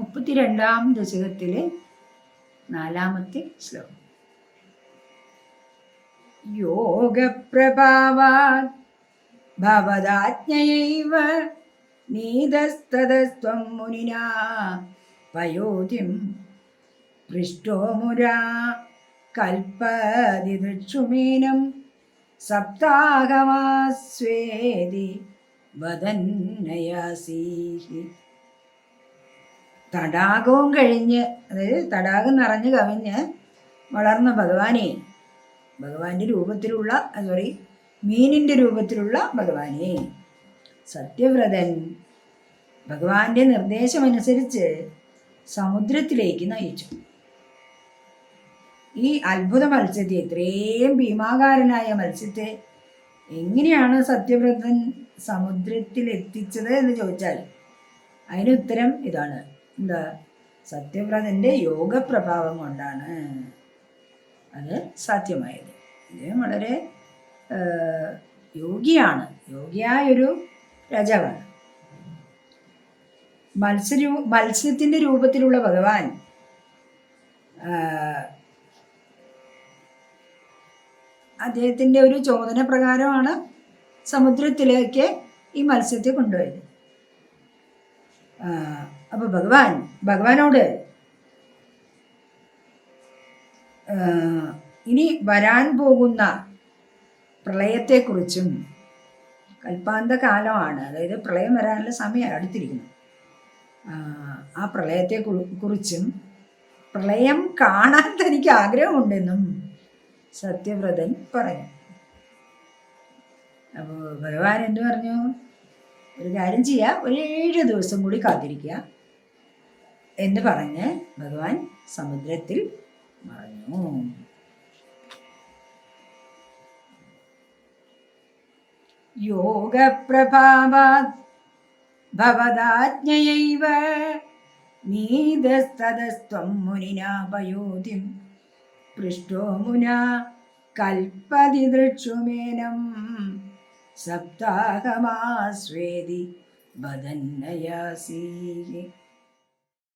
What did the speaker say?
മുപ്പത്തിരണ്ടാം ദശകത്തിലെ നാലാമത്തെ ശ്ലോകം. യോഗപ്രഭാവാത് ഭവദാജ്ഞയൈവ നീതസ്തതസ്ത്വം മുനിനാ പയോധിം പൃഷ്ടോ മുരാ കൽപ്പതിദക്ഷുമേനം സപ്താഹമാസ്വേദി വദന്നയാസീഹി. തടാകവും കഴിഞ്ഞ് അതായത് തടാകം നിറഞ്ഞ് കവിഞ്ഞ് വളർന്ന ഭഗവാനെ ഭഗവാന്റെ രൂപത്തിലുള്ള സോറി മീനിന്റെ രൂപത്തിലുള്ള ഭഗവാനെ. സത്യവ്രതൻ ഭഗവാന്റെ നിർദ്ദേശമനുസരിച്ച് സമുദ്രത്തിലേക്ക് നയിച്ചു. ഈ അത്ഭുത മത്സ്യത്തെ ഇത്രയും ഭീമാകാരനായ മത്സ്യത്തെ എങ്ങനെയാണ് സത്യവ്രതൻ സമുദ്രത്തിൽ എത്തിച്ചത് എന്ന് ചോദിച്ചാൽ അതിന് ഉത്തരം ഇതാണ്. എന്താ? സത്യവ്രതന്റെ യോഗപ്രഭാവം കൊണ്ടാണ് അത് സാധ്യമായത്. ഇദ്ദേഹം വളരെ യോഗിയാണ്. യോഗിയായൊരു രാജാവാണ്. മത്സ്യരൂ മത്സ്യത്തിന്റെ രൂപത്തിലുള്ള ഭഗവാൻ അദ്ദേഹത്തിന്റെ ഒരു ചോദന പ്രകാരമാണ് സമുദ്രത്തിലേക്ക് ഈ മത്സ്യത്തെ കൊണ്ടുപോയത്. അപ്പോൾ ഭഗവാൻ ഭഗവാനോട് ഇനി വരാൻ പോകുന്ന പ്രളയത്തെക്കുറിച്ചും കൽപ്പാന്ത കാലമാണ് അതായത് പ്രളയം വരാനുള്ള സമയം അടുത്തിരിക്കുന്നു. ആ പ്രളയത്തെ കുറിച്ചും പ്രളയം കാണാൻ തനിക്ക് ആഗ്രഹമുണ്ടെന്നും സത്യവ്രതൻ പറഞ്ഞു. അപ്പോൾ ഭഗവാൻ എന്തു പറഞ്ഞു? ഒരു കാര്യം ചെയ്യുക ഒരു ഏഴ് ദിവസം കൂടി കാത്തിരിക്കുക എന്ന് പറഞ്ഞ് ഭഗവാൻ സമുദ്രത്തിൽ മറഞ്ഞു യോഗപ്രഭാവാത് ഭവദാജ്ഞയൈവ നീതസ്തതസ്ത്വം മുനിനാ പയോധിം പൃഷ്ടോ മുനാ കൽപ്പതി ദൃക്ഷുമേനം സപ്താഹമാസ്വേദി വദന്നയാസീ